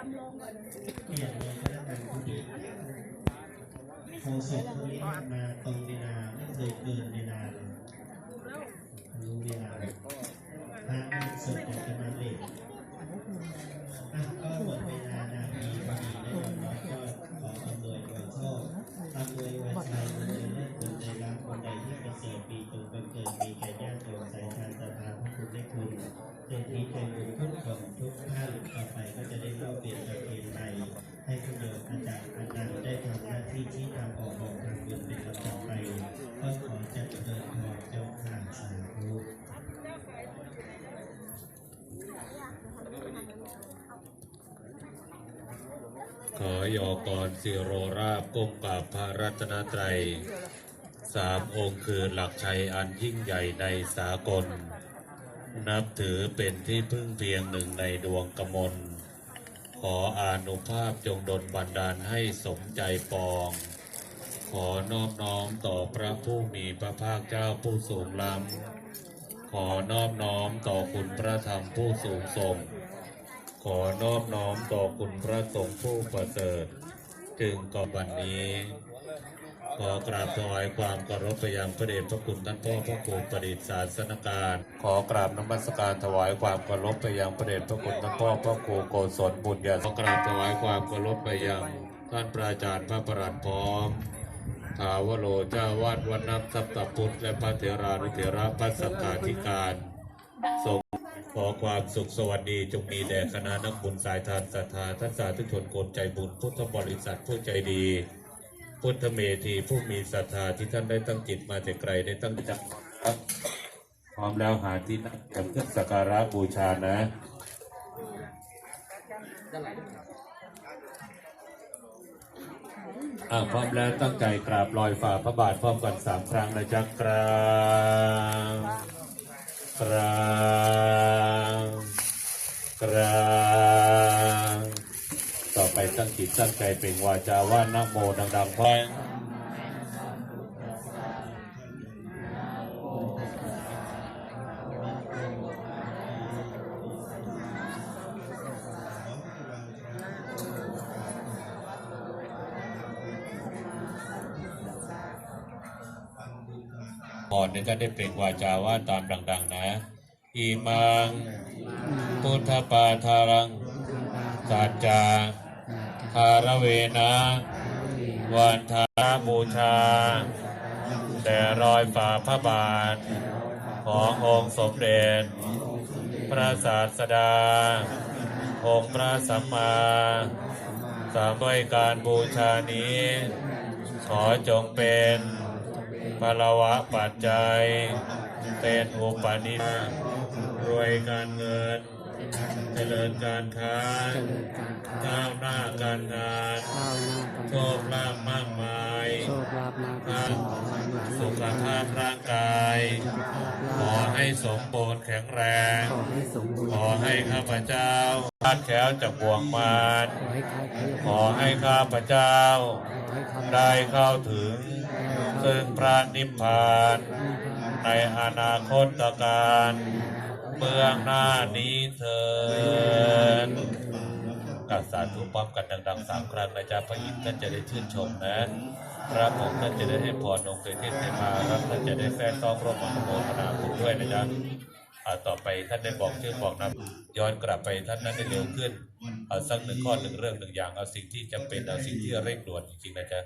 โคศกคนนี้มาตรงเวลาไม่เคยเกินเวลาเลยรู้เวลาพระนั่งสดอย่างจะมาเลท ขอยอกรสิโรราบก้มกราบพระรัตนตรัยสามองค์คือหลักชัยอันยิ่งใหญ่ในสากล นับถือเป็นที่พึ่งเพียงหนึ่งในดวงกมล ขออานุภาพจงดลบันดาลให้สมใจปอง ขอนอบน้อมต่อพระผู้มีพระภาคเจ้าผู้สูงล้ำขอนอบน้อมต่อคุณพระธรรมผู้สูงส่ง ขอนอบน้อมต่อคุณพระสงฆ์ผู้ประเสริฐจึงก่อวันนี้ขอกราบถวายความเคารพไปยังพระเดชพระคุณท่านพ่อพระครูประดิษฐ์ศาสนการ ขอกราบนมัสการถวายความเคารพไปยังพระเดชพระคุณท่านพ่อพระครูโกศลบุญญาขอกราบถวายความเคารพไปยังท่านพระอาจารย์พระประหลัดพร้อมถาวโรเจ้าวาดวัดนับสัพตพุทธและพระเถรานุเถระพระสังฆาธิการทรง ขอความสุขสวัสดีจงมีแด่คณะนักบุญสายทานศรัทธาท่านสาธุชนคนใจบุญพุทธบริษัทผู้ใจดี พุทธเมธีผู้มีศรัทธาที่ท่านได้ตั้งจิตมาแต่ไกลได้ตั้งใจครับพร้อมแล้วหาที่นั่งกันเพื่อสักการะบูชานะอ่าพร้อมแล้วตั้งใจกราบลอยฝ่าพระบาทพร้อมกันสามครั้งนะจ๊ะกราบกราบกราบต่อไปตั้ง จิตตั้งใจเป็นวาจาว่านะโมดังๆพร้อมพรนี่ก็ได้เปล่งวาจาว่าตามดัง ๆ นะ อิมัง พุทธปาทารัง สัจจา คารเวนะวันทาบูชา แต่รอยฝ่าพระบาท ขององค์สมเด็จ พระศาสดา องค์พระสัมมาสามด้วยการบูชานี้ ขอจงเป็นพลวะปัจจัย เป็นอุปนิสสรวยการเงิน เจริญการค้าเจริญการค้าก้าวหน้าการงานก้าวหน้ากันโชคลาภมากมายโชคลาภนาภสิ่งของมีสุขภาพร่างกาย ขอให้สมบูรณ์แข็งแรง ขอให้สมบูรณ์ขอให้ข้าพเจ้าพลาดแคล้วจากบ่วงมารขอให้ข้าพเจ้าขอให้ข้าพเจ้าขอให้ข้าพเจ้า ได้เข้าถึงซึ่งพระนิพพานในอนาคตการ เบื้องหน้านี้เถิดกัสาธุพร้อมกันดังๆสามครั้งนะจ๊ะพระอินทร์ท่านจะได้ชื่นชมนะพระผมท่านจะได้ให้พรองค์เกิดเทศเทมารับท่านจะได้แฝงต้องร่วมอนุโมทนาบุญด้วยนะจ๊ะต่อไปท่านได้บอกชื่อบอกนามย้อนกลับไปท่านนั้นได้เร็วขึ้นเอาสักหนึ่งข้อหนึ่งเรื่องหนึ่งอย่างเอาสิ่งที่จำเป็นเอาสิ่งที่เร่งด่วนจริงๆนะจ๊ะ